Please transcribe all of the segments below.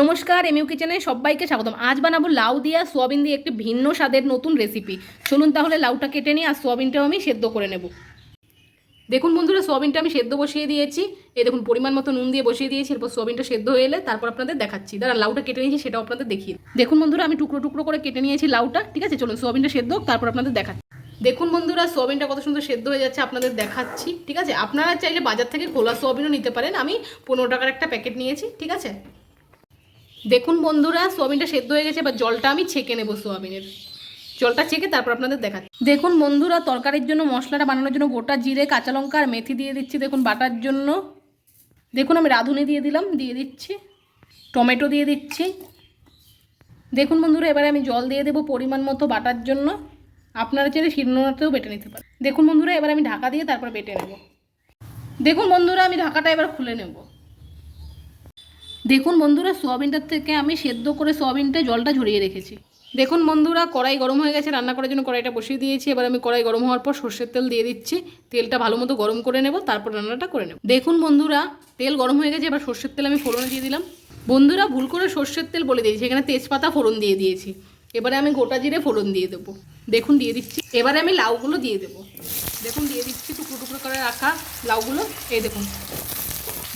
নমস্কার, এমইউ কিচেনে সবাইকে স্বাগতম। আজ বানাবো লাউ দিয়ে সোয়াবিন দিয়ে একটি ভিন্ন স্বাদের নতুন রেসিপি চলুন তাহলে লাউটা কেটে নিই আর সোয়াবিনটাও আমি সেদ্ধ করে নেব। দেখুন বন্ধুরা, সোয়াবিনটা আমি সেদ্ধ বসিয়ে দিয়েছি। এ দেখুন, পরিমাণ মতো নুন দিয়ে বসিয়ে দিয়েছি, এরপর সোয়াবিনটা সেদ্ধ হয়ে এলে তারপর আপনাদের দেখাচ্ছি। দাঁড়া লাউটা কেটে নিয়েছি, সেটাও আপনাদের দেখিয়ে দেখুন বন্ধুরা, আমি টুকরো টুকরো করে কেটে নিয়েছি লাউটা। ঠিক আছে, চলুন, সোয়াবিনটা সেদ্ধ তারপর আপনাদের দেখাচ্ছি। দেখুন বন্ধুরা, সোয়াবিনটা কত সুন্দর সেদ্ধ হয়ে যাচ্ছে, আপনাদের দেখাচ্ছি। ঠিক আছে, আপনারা চাইলে বাজার থেকে খোলা সোয়াবিনও নিতে পারেন। আমি পনেরো টাকার একটা প্যাকেট নিয়েছি, ঠিক আছে? দেখুন বন্ধুরা, সোয়াবিনটা সেদ্ধ হয়ে গেছে, এবার জলটা আমি ছেঁকে নেব সোয়াবিনের। জলটা ছেঁকে তারপর আপনাদের দেখাচ্ছি। দেখুন বন্ধুরা, তরকারির জন্য, মশলাটা বানানোর জন্য গোটা জিরে, কাঁচা লঙ্কা আর মেথি দিয়ে দিচ্ছি, দেখুন বাটার জন্য। দেখুন আমি রাঁধুনি দিয়ে দিলাম, দিয়ে দিচ্ছি। টমেটো দিয়ে দিচ্ছি। দেখুন বন্ধুরা, এবারে আমি জল দিয়ে দেবো পরিমাণ মতো বাটার জন্য। আপনারা চাইলে শিলনোড়াতেও বেটে নিতে পারেন। দেখুন বন্ধুরা, এবার আমি ঢাকা দিয়ে তারপর বেটে নেব। দেখুন বন্ধুরা, আমি ঢাকাটা এবার খুলে নেব। দেখুন বন্ধুরা, সোয়াবিনটার থেকে আমি সেদ্ধ করে সোয়াবিনটা, জলটা ঝরিয়ে রেখেছি। দেখুন বন্ধুরা, কড়াই গরম হয়ে গেছে, রান্না করার জন্য কড়াইটা বসিয়ে দিয়েছি। এবার আমি কড়াই গরম হওয়ার পর সর্ষের তেল দিয়ে দিচ্ছি। তেলটা ভালো মতো গরম করে নেব, তারপর রান্নাটা করে নেব। দেখুন বন্ধুরা, তেল গরম হয়ে গেছে, এবার সর্ষের তেল আমি ফোড়ন দিয়ে দিলাম। বন্ধুরা, ভুল করে সর্ষের তেল বলে দিয়েছি, এখানে তেজপাতা ফোড়ন দিয়ে দিয়েছি। এবারে আমি গোটা জিরে ফোড়ন দিয়ে দেবো। দেখুন, দিয়ে দিচ্ছি। এবারে আমি লাউগুলো দিয়ে দেবো। দেখুন, দিয়ে দিচ্ছি টুকরো টুকরো করে রাখা লাউগুলো। এই দেখুন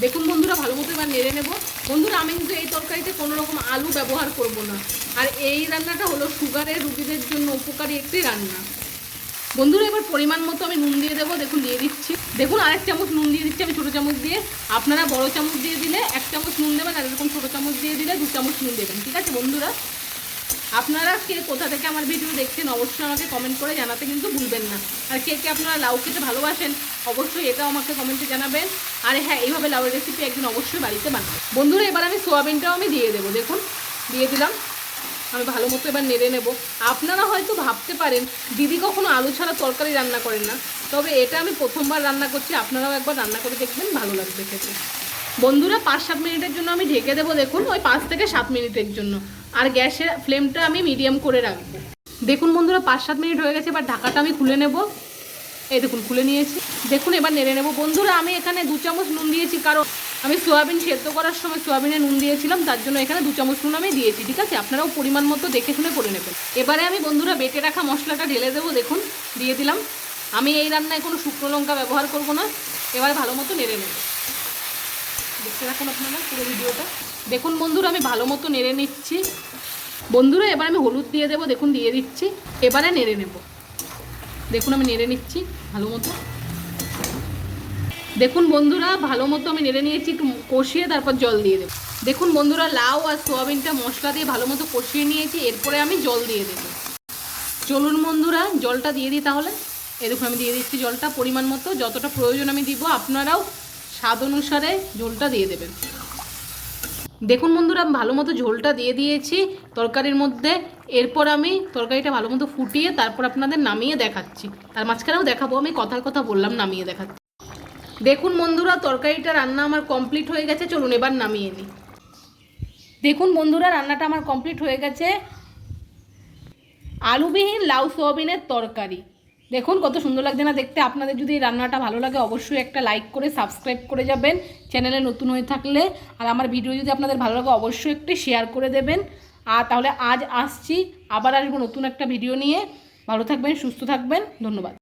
দেখুন বন্ধুরা, ভালো মতো এবার নেড়ে নেব। বন্ধুরা, আমি কিন্তু এই তরকারিতে কোনো রকম আলু ব্যবহার করব না। আর এই রান্নাটা হলো সুগারের রুগীদের জন্য উপকারী একটি রান্না। বন্ধুরা, এবার পরিমাণ মতো আমি নুন দিয়ে দেবো। দেখুন, দিয়ে দিচ্ছি। দেখুন, আরেক চামচ নুন দিয়ে দিচ্ছি আমি ছোটো চামচ দিয়ে। আপনারা বড় চামচ দিয়ে দিলে এক চামচ নুন দেবেন, আর এরকম ছোটো চামচ দিয়ে দিলে দু চামচ নুন দেবেন, ঠিক আছে বন্ধুরা? আপনারা কে কোথা থেকে আমার ভিডিও দেখছেন, অবশ্যই আমাকে কমেন্ট করে জানাতে কিন্তু ভুলবেন না। আর কে কে আপনারা লাউ খেতে ভালোবাসেন, অবশ্যই এটাও আমাকে কমেন্টে জানাবেন। আর হ্যাঁ এইভাবে লাউয়ের রেসিপি একদিন অবশ্যই বাড়িতে বানাবেন। বন্ধুরা, এবার আমি সোয়াবিনটাও আমি দিয়ে দেবো, দেখুন, দিয়ে দিলাম। আমি ভালো মতো এবার নেড়ে নেব। আপনারা হয়তো ভাবতে পারেন, দিদি কখনো আলু ছাড়া তরকারি রান্না করেন না। তবে এটা আমি প্রথমবার রান্না করছি, আপনারাও একবার রান্না করে দেখবেন, ভালো লাগবে খেতে। বন্ধুরা, পাঁচ সাত মিনিটের জন্য আমি ঢেকে দেবো, দেখুন, ওই পাঁচ থেকে সাত মিনিটের জন্য। আর গ্যাসের ফ্লেমটা আমি মিডিয়াম করে রাখব। দেখুন বন্ধুরা, পাঁচ সাত মিনিট হয়ে গেছে, এবার ঢাকাটা আমি খুলে নেব। এই দেখুন, খুলে নিয়েছি। দেখুন, এবার নেড়ে নেব। বন্ধুরা, আমি এখানে দু চামচ নুন দিয়েছি, কারণ আমি সোয়াবিন সেদ্ধ করার সময় সোয়াবিনে নুন দিয়েছিলাম, তার জন্য এখানে দু চামচ নুন আমি দিয়েছি, ঠিক আছে? আপনারাও পরিমাণ মতো দেখে শুনে করে নেবেন। এবারে আমি বন্ধুরা, বেটে রাখা মশলাটা ঢেলে দেবো, দেখুন, দিয়ে দিলাম। আমি এই রান্নায় কোনো শুকনো লঙ্কা ব্যবহার করব না। এবার ভালো মতো নেড়ে নেব। দেখতে রাখুন আপনারা পুরো ভিডিওটা? দেখুন বন্ধুরা, আমি ভালো মতো নেড়ে নিচ্ছি। বন্ধুরা, এবার আমি হলুদ দিয়ে দেবো, দেখুন দিয়ে দিচ্ছি। এবারে নেড়ে নেব। দেখুন, আমি নেড়ে নিচ্ছি ভালো মতো। দেখুন বন্ধুরা, ভালো মতো আমি নেড়ে নিয়েছি, একটু কষিয়ে তারপর জল দিয়ে দেবো। দেখুন বন্ধুরা, লাউ আর সোয়াবিনটা মশলা দিয়ে ভালো মতো কষিয়ে নিয়েছি, এরপরে আমি জল দিয়ে দেবো। চলুন বন্ধুরা, জলটা দিয়ে দিই তাহলে। এরকম আমি দিয়ে দিচ্ছি জলটা, পরিমাণ মতো, যতটা প্রয়োজন আমি দিব, আপনারাও স্বাদ অনুসারে ঝোলটা দিয়ে দেবেন। দেখুন বন্ধুরা, আমি ভালো মতো ঝোলটা দিয়ে দিয়েছি। তরকারির মধ্যে এরপর আমি তরকারিটা ভালো মতো ফুটিয়ে তারপর আপনাদের নামিয়ে দেখাচ্ছি। তার মাঝখানেও দেখাবো, আমি কথার কথা বললাম, নামিয়ে দেখাচ্ছি। দেখুন বন্ধুরা, তরকারিটা রান্না আমার কমপ্লিট হয়ে গেছে। চলুন এবার নামিয়ে নিই। দেখুন বন্ধুরা, রান্নাটা আমার কমপ্লিট হয়ে গেছে। আলুবিহীন লাউ সোয়াবিনের তরকারি। দেখুন, কত সুন্দর লাগছে না দেখতে। আপনাদের যদি এই রান্নাটা ভালো লাগে, অবশ্যই একটা লাইক করে সাবস্ক্রাইব করে যাবেন চ্যানেলে নতুন হয়ে থাকলে। আর আমার ভিডিও যদি আপনাদের ভালো লাগে, অবশ্যই একটি শেয়ার করে দেবেন। আর তাহলে আজ আসছি, আবার আসব নতুন একটা ভিডিও নিয়ে। ভালো থাকবেন, সুস্থ থাকবেন, ধন্যবাদ।